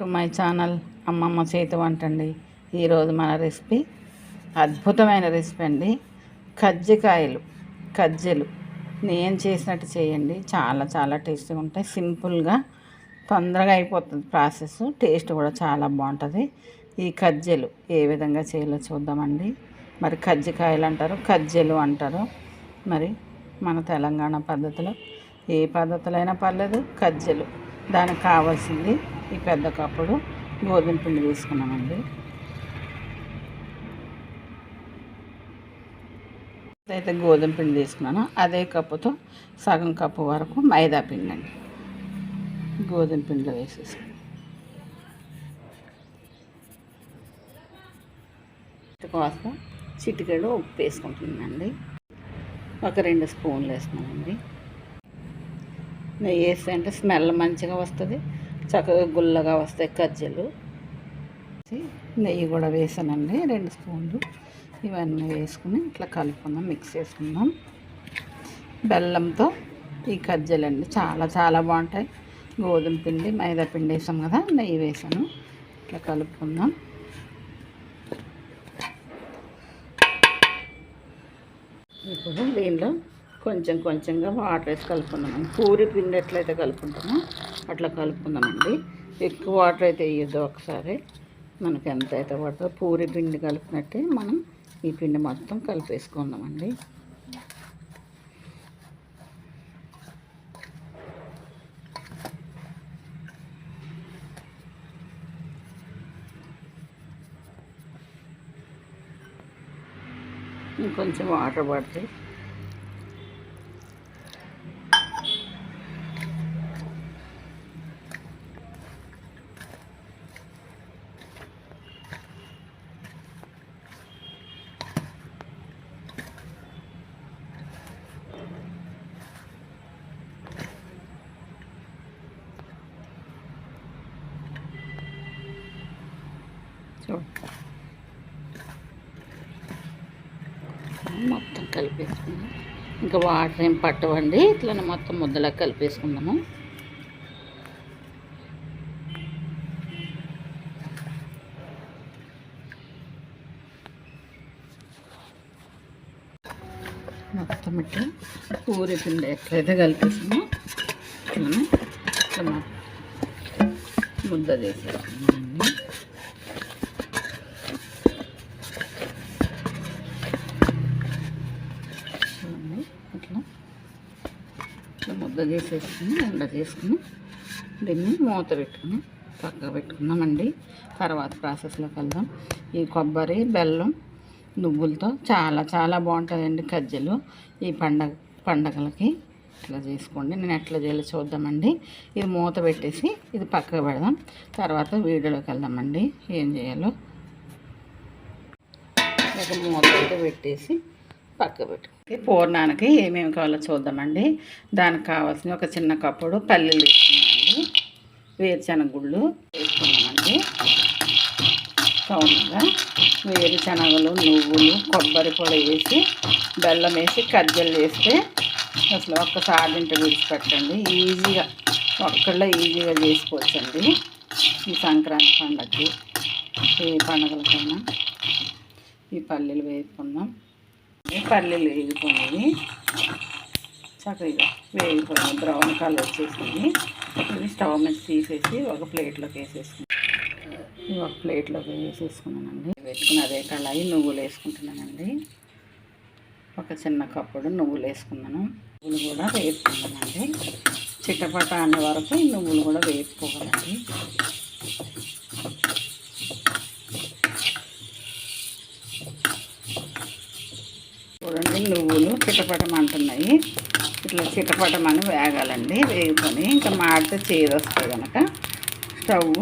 To my channel అమ్మమ్మ చేతి వంట అండి. ఈరోజు మన రెసిపీ అద్భుతమైన రెసిపీ అండి. కజ్జికాయలు కజ్జెలు. నేను చేసినట్టు చేయండి. చాలా చాలా టేస్టీగా ఉంటాయి. సింపుల్గా తొందరగా అయిపోతుంది ప్రాసెస్. టేస్ట్ కూడా చాలా బాగుంటుంది. ఈ కజ్జెలు ఏ విధంగా చేయాలో చూద్దామండి. మరి కజ్జికాయలు అంటారు కజ్జెలు అంటారు. మరి మన తెలంగాణ పద్ధతిలో ఏ పద్ధతులైనా పర్లేదు కజ్జెలు. దానికి కావాల్సింది ఈ పెద్ద కప్పుడు గోధుమ పిండి తీసుకున్నామండి. అయితే గోధుమ పిండి తీసుకున్నాను. అదే కప్పుతో సగం కప్పు వరకు మైదా పిండి అండి గోధుమ పిండిలో వేసేసి. కోసం చిటికెడు ఉప్పు వేసుకుంటున్నానండి ఒక రెండు స్పూన్లు వేసుకున్నానండి నెయ్యి వేస్తే అంటే స్మెల్ మంచిగా వస్తుంది. చక్కగా గుల్లగా వస్తాయి కజ్జలు. నెయ్యి కూడా వేసానండి రెండు స్పూన్లు. ఇవన్నీ వేసుకుని ఇట్లా కలుపుకుందాం మిక్స్ చేసుకుందాం. బెల్లంతో ఈ కజ్జలండి చాలా చాలా బాగుంటాయి. గోధుమ పిండి మైదా పిండి వేసాం కదా నెయ్యి వేసాను. ఇట్లా కలుపుకుందాం. ఇప్పుడు దీనిలో కొంచెం కొంచెంగా వాటర్ వేసి కలుపుకుందాం పూరి పిండి ఎట్లయితే కలుపుకుంటామో అట్లా కలుపుకుందామండి. ఎక్కువ వాటర్ అయితే వేయద్దు ఒకసారి. మనకు ఎంత అయితే పడుతుందో పూరి పిండి కలిపినట్టే మనం ఈ పిండి మొత్తం కలిపేసుకుందామండి. ఇంకొంచెం వాటర్ పడితే మొత్తం కలిపేసుకుందాం ఇంకా వాటర్ ఏం పట్టవండి ఇట్లానే మొత్తం ముద్దలా కలిపేసుకుందాము. మొత్తం ఇట్లా పూరి పిండి ఎట్లయితే కలిపేసామో ఇట్లా ముద్ద చేసేసుకున్నామండి ముద్ద చేసేసుకుని ఎండ చేసుకుని దీన్ని మూత పెట్టుకుని పక్కకు పెట్టుకుందామండి తర్వాత ప్రాసెస్లోకి వెళ్దాం. ఈ కొబ్బరి బెల్లం నువ్వులతో చాలా చాలా బాగుంటుందండి కజ్జలు. ఈ పండగ పండగలకి ఇట్లా చేసుకోండి. నేను ఎట్లా చేయాలో చూద్దామండి. ఇది మూత పెట్టేసి ఇది పక్కకు పెడదాం. తర్వాత వీడియోలోకి వెళ్దామండి. ఏం చేయాలో. మూత అయితే పెట్టేసి పక్క పెట్టు పూర్ణానికి ఏమేమి కావాలో చూద్దామండి. దానికి కావాల్సిన ఒక చిన్న కప్పుడు పల్లీలు తీసుకున్నామండి. వేరుశనగ గుళ్ళు వేసుకున్నామండి. సౌండ్గా వేరుశనగలు నువ్వులు కొబ్బరి పొడి వేసి బెల్లం వేసి కజ్జలు వేస్తే అసలు ఒక్కసారి ఇంట విడిచిపెట్టండి. ఈజీగా ఒక్కళ్ళ ఈజీగా చేసుకోవచ్చండి. ఈ సంక్రాంతి పండగకి ఏ పండగలకైనా ఈ పల్లీలు వేసుకుందాం పల్లీలు వేగిపోయినాయి. చక్కగా వేగిపోయినాయి బ్రౌన్ కలర్ వచ్చేసింది. ఇవి స్టవ్ మీద తీసేసి ఒక ప్లేట్లోకి వేసేసుకున్నాను. ఒక ప్లేట్లోకి వేసేసుకున్నానండి. వేసుకుని అదే కళాయి నువ్వులు వేసుకుంటున్నానండి. ఒక చిన్న కప్పుడు నువ్వులు వేసుకున్నాను. నువ్వులు కూడా వేపుకున్నానండి చిట్టపట అనే వరకు నువ్వులు కూడా వేపుకోవాలండి చూడండి నువ్వులు చిటపటమంటున్నాయి ఇట్లా చిటపటమని వేగాలండి. వేగుకొని ఇంకా మాడితే చేదు వస్తుంది కనుక స్టవ్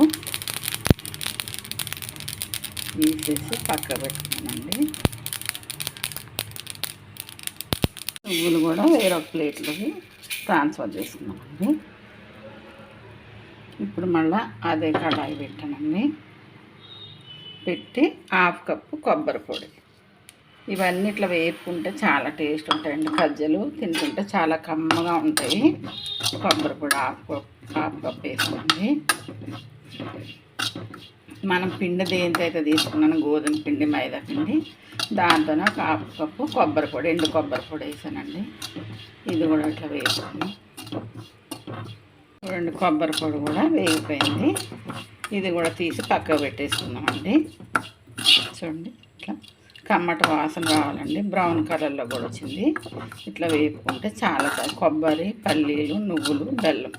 తీసేసి పక్క పెట్టుకున్నానండి. నువ్వులు కూడా వేరొక ప్లేట్లోకి ట్రాన్స్ఫర్ చేసుకున్నామండి. ఇప్పుడు మళ్ళీ అదే కడాయి పెట్టానండి. పెట్టి హాఫ్ కప్పు కొబ్బరి పొడి. ఇవన్నీ ఇట్లా వేపుకుంటే చాలా టేస్ట్ ఉంటాయండి. కజ్జలు తింటుంటే చాలా కమ్మగా ఉంటాయి. కొబ్బరి కూడా హాఫ్ కప్ వేసుకోండి. మనం పిండి దేంతో అయితే తీసుకున్నాను గోధుమ పిండి మైదా పిండి దాంతోనే ఒక ఆపుకప్పు కప్పు కొబ్బరి పొడి ఎండు కొబ్బరి పొడి వేసానండి. ఇది కూడా ఇట్లా వేసుకుని. రెండు కొబ్బరి పొడి కూడా వేగిపోయింది. ఇది కూడా తీసి పక్కకు పెట్టేసుకుందామండి. చూడండి ఇట్లా. కమ్మట వాసన రావాలండి. బ్రౌన్ కలర్లో కూడా వచ్చింది. ఇట్లా వేపుకుంటే చాలా కొబ్బరి పల్లీలు నువ్వులు బెల్లం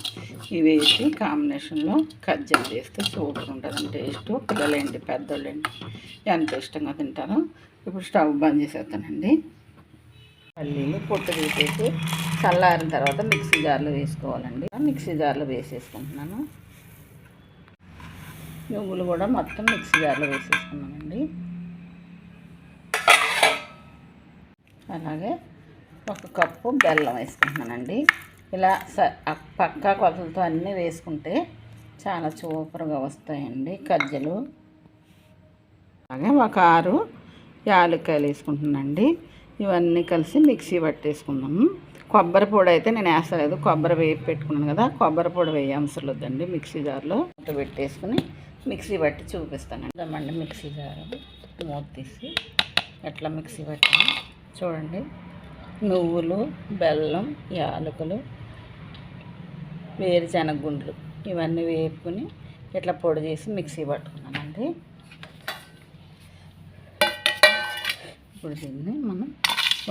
ఇవి వేసి కాంబినేషన్లో కజ్జలు చేస్తే సూపర్ ఉంటుంది టేస్ట్. పిల్లలేంటి పెద్దోళ్ళేంటి ఎంత ఇష్టంగా తింటారో ఇప్పుడు స్టవ్ బంద్ చేసేస్తానండి. పల్లీలు పొట్టు తీసేసి చల్లారిన తర్వాత మిక్సీ జార్లో వేసుకోవాలండి. మిక్సీ జార్లో వేసేసుకుంటున్నాను. నువ్వులు కూడా మొత్తం మిక్సీ జార్లో వేసేసుకున్నానండి. అలాగే ఒక కప్పు బెల్లం వేసుకుంటున్నానండి. ఇలా స పక్కా కొలతలతో అన్నీ వేసుకుంటే చాలా సూపర్గా వస్తాయండి కజ్జలు. అలాగే ఒక ఆరు యాలక్కాయలు వేసుకుంటున్నానండి. ఇవన్నీ కలిసి మిక్సీ పట్టేసుకుందాము. కొబ్బరి పొడి అయితే నేను వేస్తలేదు. కొబ్బరి వేపి పెట్టుకున్నాను కదా కొబ్బరి పొడి వేయవసరం వద్దండి మిక్సీ జార్లో. పెట్టేసుకుని మిక్సీ పట్టి చూపిస్తానండి. అమ్మండి మిక్సీ జారు మూత తీసి ఎట్లా మిక్సీ పట్టాను చూడండి. నువ్వులు బెల్లం యాలకులు వేరుశనగ గుండ్లు ఇవన్నీ వేపుకుని ఇట్లా పొడి చేసి మిక్సీ పట్టుకున్నానండి ఇప్పుడు దీన్ని మనం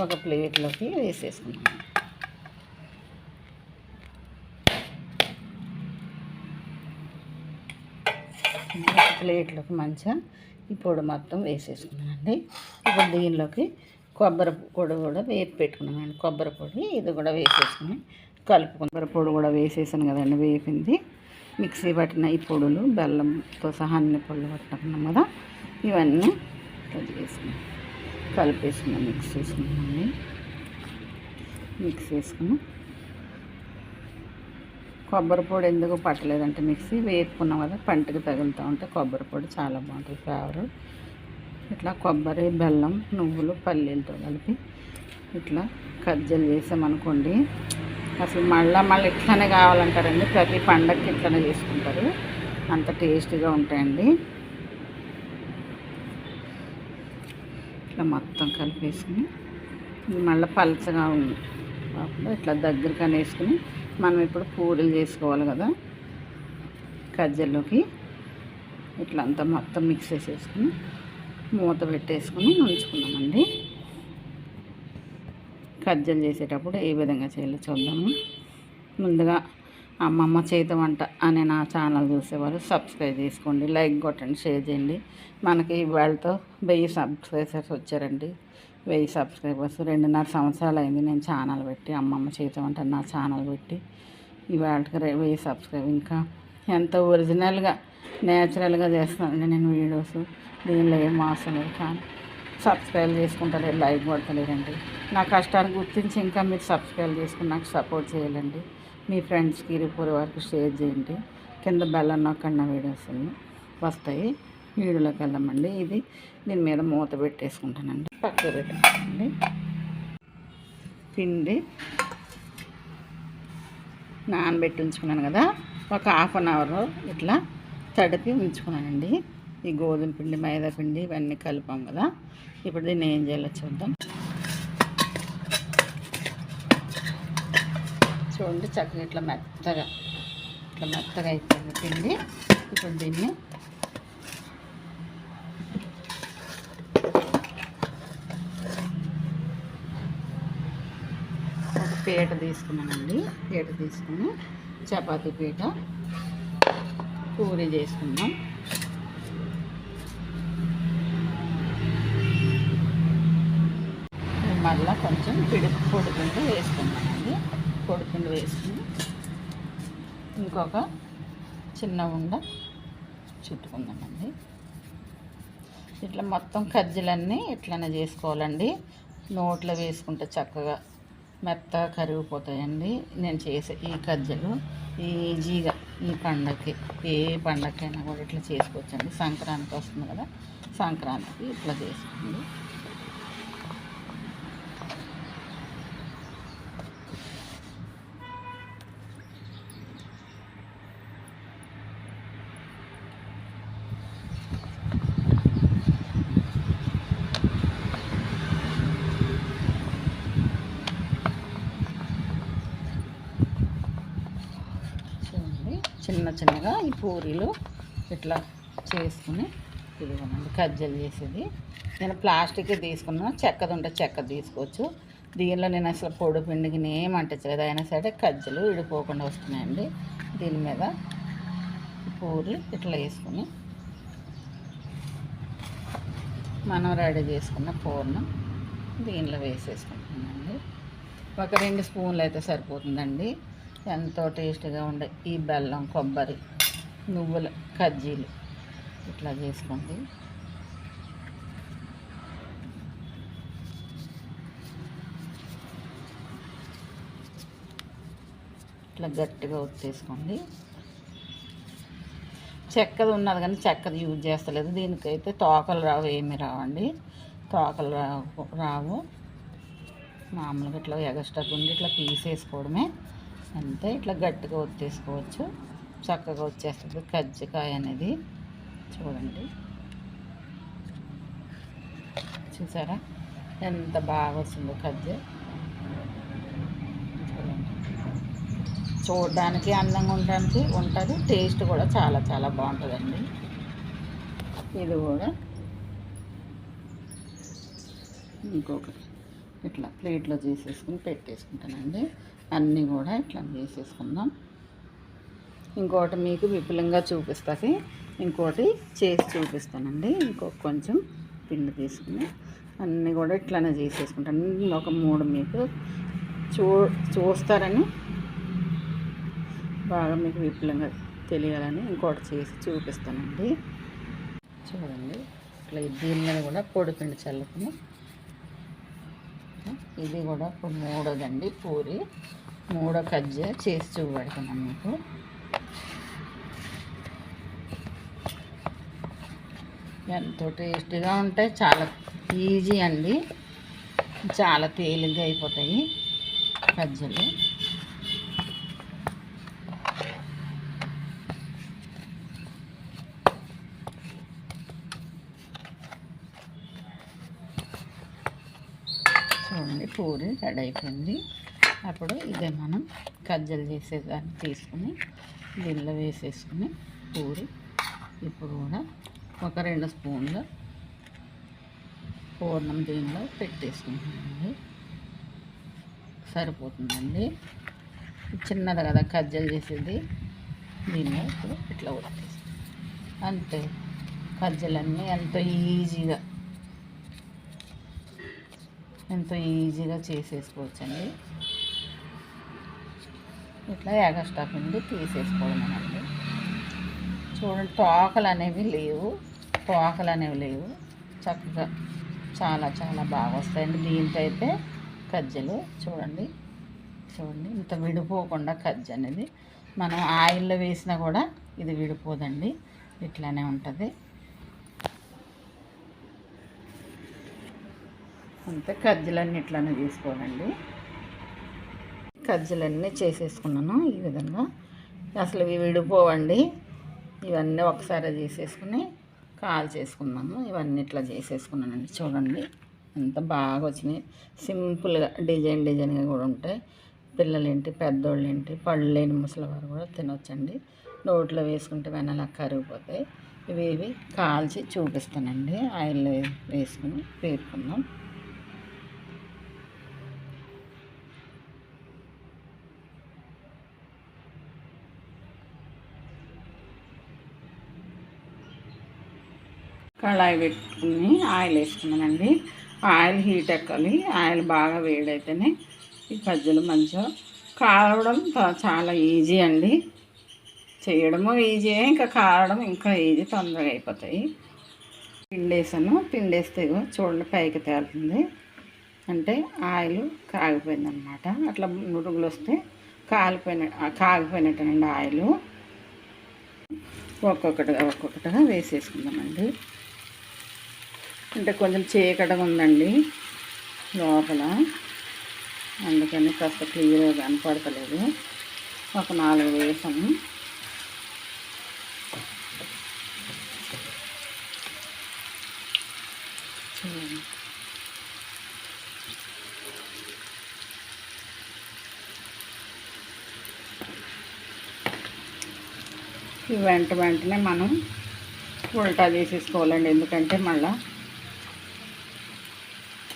ఒక ప్లేట్లోకి వేసేసుకున్నాం ఒక ప్లేట్లోకి మంచిగా ఈ పొడి మొత్తం వేసేసుకున్నానండి ఇప్పుడు దీనిలోకి కొబ్బరి పొడి కూడా వేపి పెట్టుకున్నామండి. కొబ్బరి పొడి ఇది కూడా వేసేసుకుని కలుపు కొబ్బరి పొడి కూడా వేసేసాను కదండి వేపింది. మిక్సీ పట్టిన ఈ పొడులు బెల్లంతో సహా అన్ని పొడులు పట్టుకున్నాం కదా ఇవన్నీ కలిపేసుకున్నాం కలిపేసుకున్నాం మిక్స్ చేసుకున్నామండి. మిక్స్ చేసుకుని కొబ్బరి పొడి ఎందుకు పట్టలేదంటే మిక్సీ వేపుకున్నాం కదా పంటకి తగులుతూ ఉంటే కొబ్బరి పొడి చాలా బాగుంటుంది ఫ్లేవర్. ఇట్లా కొబ్బరి బెల్లం నువ్వులు పల్లీలతో కలిపి ఇట్లా కజ్జలు చేసామనుకోండి అసలు మళ్ళీ మళ్ళీ ఇట్లానే కావాలంటారండి. ప్రతి పండగకి ఇట్లానే చేసుకుంటారు. అంత టేస్టీగా ఉంటాయండి. ఇట్లా మొత్తం కలిపేసుకుని మళ్ళీ పలచగా ఇట్లా దగ్గరికి వేసుకుని మనం ఇప్పుడు పూరీలు చేసుకోవాలి కదా కజ్జల్లోకి ఇట్లా అంతా మొత్తం మిక్స్ చేసేసుకుని మూత పెట్టేసుకుని ఉంచుకున్నామండి కజ్జలు చేసేటప్పుడు ఏ విధంగా చేయాలో చూద్దాము. ముందుగా అమ్మమ్మ చేతి వంట అనే నా ఛానల్ చూసేవారు సబ్స్క్రైబ్ చేసుకోండి లైక్ కొట్టండి షేర్ చేయండి. మనకి వాళ్ళతో వెయ్యి సబ్స్క్రైబర్స్ వచ్చారండి. వెయ్యి సబ్స్క్రైబర్స్ రెండున్నర సంవత్సరాలు అయింది నేను ఛానల్ పెట్టి అమ్మమ్మ చేతి వంట నా ఛానల్ పెట్టి. ఇవాళకి వెయ్యి సబ్స్క్రైబ్. ఇంకా ఎంత ఒరిజినల్గా నేచురల్గా చేస్తానండి నేను వీడియోస్. దీనిలో ఏం అవసరం లేదు కానీ సబ్స్క్రైబ్ చేసుకుంటలేరు లైక్ కొడతలేరండి నా కష్టాన్ని గుర్తించి ఇంకా మీరు సబ్స్క్రైబ్ చేసుకుని నాకు సపోర్ట్ చేయాలండి. మీ ఫ్రెండ్స్కి రిపోర్ వరకు షేర్ చేయండి. కింద బెల్లం నొక్కన్న వీడియోస్ వస్తాయి. వీడియోలోకి వెళ్ళమండి ఇది దీని మీద మూత పెట్టేసుకుంటానండి. పక్క పెట్టండి పిండి నానబెట్టి ఉంచుకున్నాను కదా ఒక హాఫ్ అన్ అవర్ ఇట్లా తడిపి ఉంచుకున్నానండి. ఈ గోధుమ పిండి మైదా పిండి ఇవన్నీ కలిపాం కదా. ఇప్పుడు దీన్ని ఏం చేయాలో చూద్దాం. చూడండి చక్కగా ఇట్లా మెత్తగా ఇట్లా మెత్తగా అయిపోయింది పిండి. ఇప్పుడు దీన్ని ఒక పీట తీసుకున్నానండి. పీట తీసుకుని చపాతీ పీట పూరి చేసుకుందాం. అలా కొంచెం పిడి పొడిపిండి వేసుకున్నామండి పొడిపిండి వేసుకుని ఇంకొక చిన్న ఉండ చుట్టుకుందామండి. ఇట్లా మొత్తం కజ్జలన్నీ ఇట్లనే చేసుకోవాలండి. నోట్లో వేసుకుంటే చక్కగా మెత్తగా కరిగిపోతాయండి. నేను చేసే ఈ కజ్జలు ఈజీగా ఈ పండగకి ఏ పండగకైనా కూడా ఇట్లా చేసుకోవచ్చండి. సంక్రాంతి వస్తుంది కదా సంక్రాంతికి ఇట్లా చేసుకోండి చిన్నగా ఈ పూరీలు ఇట్లా చేసుకుని ఇదిగోనండి కజ్జలు చేసేది. నేను ప్లాస్టిక్ తీసుకున్నా. చెక్కది ఉంటే చెక్క తీసుకోవచ్చు. దీనిలో నేను అసలు పొడి పిండికి ఏం అంటించలేదు. అయినా సరే కజ్జలు విడిపోకుండా వస్తున్నాయండి. దీని మీద పూరి ఇట్లా వేసుకుని మనం రెడీ చేసుకున్న పూర్ణం దీనిలో వేసేసుకుంటున్నామండి ఒక రెండు స్పూన్లు అయితే సరిపోతుందండి. ఎంతో టేస్ట్గా ఉండే ఈ బెల్లం కొబ్బరి నువ్వుల కజ్జీలు. ఇట్లా చేసుకోండి. ఇట్లా గట్టిగా ఒత్తేసుకోండి. చెక్కది ఉన్నది కానీ చెక్కది యూజ్ చేస్తలేదు. దీనికైతే తోకలు రావు ఏమి రావండి. తోకలు రావు రావు. మామూలుగా ఇట్లా ఎగస్ట్రా గుండి ఇట్లా తీసేసుకోవడమే. అంతే ఇట్లా గట్టిగా ఒత్తేసుకోవచ్చు. చక్కగా వచ్చేస్తుంది. కజ్జికాయ అనేది. చూడండి. చూసారా? ఎంత బాగా వస్తుందో కజ్జి. చూడడానికి అందంగా ఉండడానికి ఉంటుంది. టేస్ట్ కూడా చాలా చాలా బాగుంటుందండి. ఇది కూడా. ఇంకొకటి ఇట్లా ప్లేట్లో చేసేసుకుని పెట్టేసుకుంటానండి. అన్నీ కూడా ఇట్లా చేసేసుకుందాం. ఇంకోటి మీకు విపులంగా చూపిస్తుంది. ఇంకోటి చేసి చూపిస్తానండి. ఇంకొక కొంచెం పిండి తీసుకుని అన్నీ కూడా ఇట్లానే చేసేసుకుంటాను. ఒక మూడు మీకు చూ చూస్తారని బాగా మీకు విపులంగా తెలియాలని ఇంకోటి చేసి చూపిస్తానండి. చూడండి. ఇట్లా దీని మీద కూడా పొడి పిండి చల్లుకుని ఇది కూడా ఇప్పుడు మూడోదండి. పూరి. మూడో కజ్జ చేసి చూపెడతాను మీకు. ఎంతో టేస్టీగా ఉంటాయి. చాలా ఈజీ అండి. చాలా తేలిగ్గా అయిపోతాయి కజ్జలు చూడండి పూరి రెడీ అయిపోయింది. అప్పుడు ఇదే మనం కజ్జలు చేసేదాన్ని తీసుకుని దీనిలో వేసేసుకుని పూరి ఇప్పుడు కూడా ఒక రెండు స్పూన్లు పూర్ణం దీనిలో పెట్టేసుకుంటామండి సరిపోతుందండి. చిన్నది కదా కజ్జలు చేసేది. దీనిలో ఇప్పుడు ఇట్లా కొట్టేసి అంతే. కజ్జలన్నీ ఎంతో ఈజీగా ఎంతో ఈజీగా చేసేసుకోవచ్చండి. ఇట్లా యాగస్టాక్ నుండి తీసేసుకోవడం అండి చూడండి తోకలు అనేవి లేవు. తోకలు అనేవి లేవు. చక్కగా చాలా చాలా బాగా వస్తాయండి. దీంతో అయితే కజ్జలు చూడండి చూడండి. ఇంత విడిపోకుండా కజ్జ అనేది. మనం ఆయిల్లో వేసినా కూడా ఇది విడిపోదండి. ఇట్లానే ఉంటుంది. అంతే కజ్జలన్నీ ఇట్లానే తీసుకోవాలండి. కజ్జలన్నీ చేసేసుకున్నాను ఈ విధంగా. అసలు ఇవి విడిపోవండి. ఇవన్నీ ఒకసారి చేసేసుకుని కాల్ చేసుకున్నాము ఇవన్నీ ఇట్లా చేసేసుకున్నానండి. చూడండి. ఎంత బాగా వచ్చినాయి. సింపుల్గా డిజైన్ డిజైన్గా కూడా ఉంటాయి. పిల్లలేంటి పెద్దోళ్ళు ఏంటి పళ్ళు లేని ముసలివారు కూడా తినొచ్చండి. నోట్లో వేసుకుంటే వెనలా కరిగిపోతాయి. ఇవి ఇవి కాల్చి చూపిస్తానండి. ఆయిల్ వేసుకుని వేపుకుందాం. కళాయి పెట్టుకుని ఆయిల్ వేసుకున్నానండి. ఆయిల్ హీట్ ఎక్కాలి. ఆయిల్ బాగా వేడైతేనే ఈ పజ్జలు మంచిగా కావడం చాలా ఈజీ అండి. చేయడము ఈజీ ఇంకా కారడం ఇంకా ఈజీ తొందరగా అయిపోతాయి. పిండేసాను. పిండేస్తే చూడండి పైకి తేలుతుంది. అంటే ఆయిల్ కాగిపోయిందనమాట. అట్లా నురుగులు వస్తే కాలిపోయిన కాగిపోయినట్టేనండి ఆయిల్. ఒక్కొక్కటిగా ఒక్కొక్కటిగా వేసేసుకుందామండి. అంటే కొంచెం చీకటగా ఉందండి లోపల. అందుకని కాస్త క్లియర్గా కనపడతలేదు. ఒక నాలుగు వేసాము ఈ వెంట వెంటనే మనం ఉల్టా చేసేసుకోవాలండి. ఎందుకంటే మళ్ళీ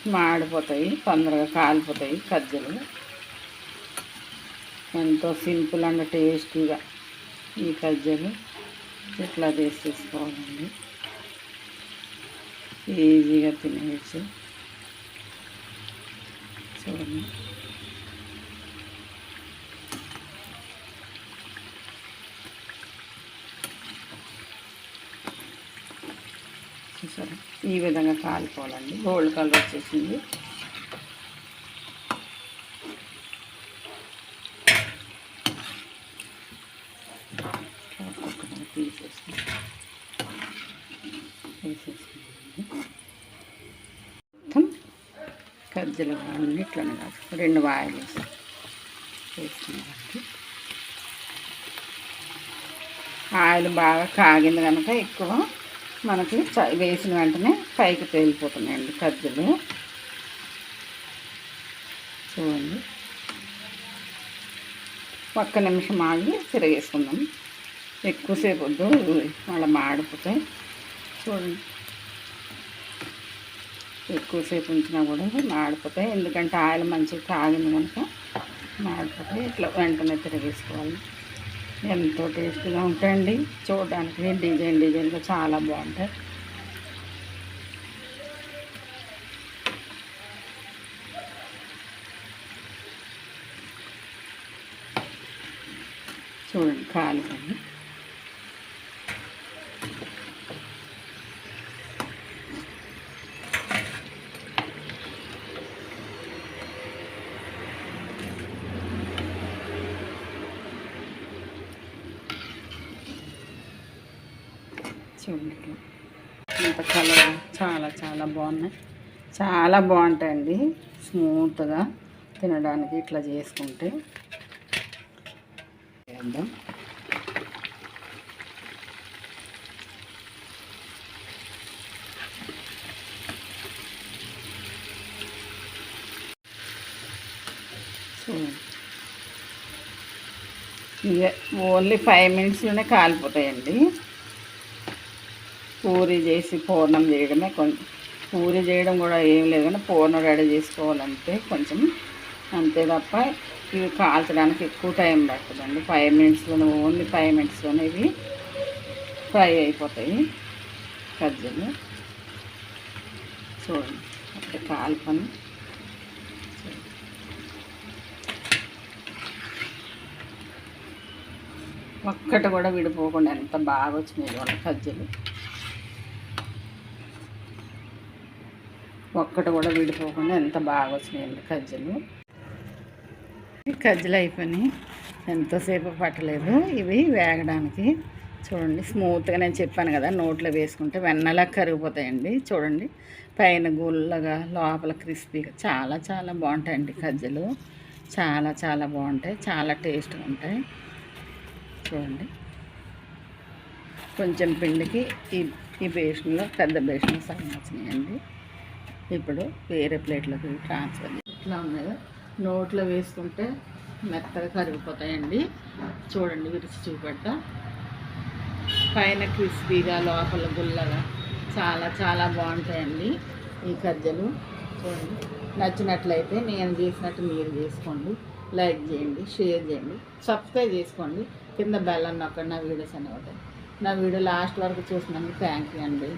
మాడిపోతాయి తొందరగా కాలిపోతాయి కజ్జలు. ఎంతో సింపుల్ అండ్ టేస్టీగా ఈ కజ్జలు ఇట్లా చేసేసుకోవాలండి ఈజీగా తినేయచ్చు. చూడండి. చూసారు ఈ విధంగా కాలిపోవాలండి. గోల్డ్ కలర్ వచ్చేసింది. తీసేసి మొత్తం కజ్జలు అన్నిట్లోనే కాదు. రెండు వాయిలు వేసి. వేసుకున్నామండి ఆయిల్ బాగా కాగింది కనుక ఎక్కువ మనకి చ- వేసిన వెంటనే పైకి తేలిపోతున్నాయండి కజ్జలు. చూడండి. ఒక్క నిమిషం ఆగి తిరగేసుకుందాం ఎక్కువసేపు వద్దు మళ్ళీ మాడిపోతాయి. చూడండి. ఎక్కువసేపు ఉంచినా కూడా మాడిపోతాయి. ఎందుకంటే ఆయిల్ మంచిగా తాగింది కనుక మాడిపోతాయి. ఇట్లా వెంటనే తిరగేసుకోవాలి. ఎంతో టేస్ట్గా ఉంటాయండి. చూడడానికి డిజైన్ డిజైన్గా చాలా బాగుంటాయి. చూడండి కాలుకొని చూడండి ఇంత కలర్ చాలా బాగున్నాయి. చాలా బాగుంటాయండి. స్మూత్గా తినడానికి ఇట్లా చేసుకుంటే. చేద్దాం చూడండి ఓన్లీ ఫైవ్ మినిట్స్లోనే కాలిపోతాయండి. పూరి చేసి పూర్ణం చేయడమే కొంచెం పూరి చేయడం కూడా ఏం లేదు కానీ పూర్ణ రెడీ చేసుకోవాలంటే కొంచెం అంతే తప్ప ఇవి కాల్చడానికి ఎక్కువ టైం పడుతుందండి. ఫైవ్ మినిట్స్లోనే ఓన్లీ ఫైవ్ మినిట్స్లోనే ఇవి ఫ్రై అయిపోతాయి. కజ్జలు చూడండి. అంటే కాల్పని. ఒక్కటి కూడా విడిపోకుండా ఎంత బాగా వచ్చినాయి వాళ్ళ కజ్జలు ఒక్కటి కూడా విడిపోకుండా ఎంత బాగా వచ్చినాయండి కజ్జలు. కజ్జలు అయిపోయినాయి. ఎంతోసేపు పట్టలేదు. ఇవి వేగడానికి చూడండి స్మూత్గా నేను చెప్పాను కదా నోట్లో వేసుకుంటే వెన్నలా కరిగిపోతాయండి. చూడండి పైన గుల్లగా లోపల క్రిస్పీగా చాలా చాలా బాగుంటాయండి కజ్జలు. చాలా చాలా బాగుంటాయి. చాలా టేస్ట్గా ఉంటాయి. చూడండి. కొంచెం పిండికి ఈ ఈ బేషన్లో పెద్ద బేషన్ సగం వచ్చినాయండి. ఇప్పుడు వేరే ప్లేట్లోకి ట్రాన్స్ఫర్ ఇట్లా ఇట్లా ఉన్నాయో నోట్లో వేసుకుంటే మెత్తగా కరిగిపోతాయండి. చూడండి విరిచి చూపెట్టా పైన క్రిస్పీగా లోపల గుల్లగా చాలా చాలా బాగుంటాయండి ఈ కజ్జలు చూడండి. నచ్చినట్లయితే నేను చేసినట్టు మీరు చేసుకోండి. లైక్ చేయండి షేర్ చేయండి సబ్స్క్రైబ్ చేసుకోండి. కింద బెల్ అన్న ఒక నా వీడియోస్ అనేవి ఉంటాయి నా వీడియో లాస్ట్ వరకు చూసినందుకు థ్యాంక్ యూ అండి.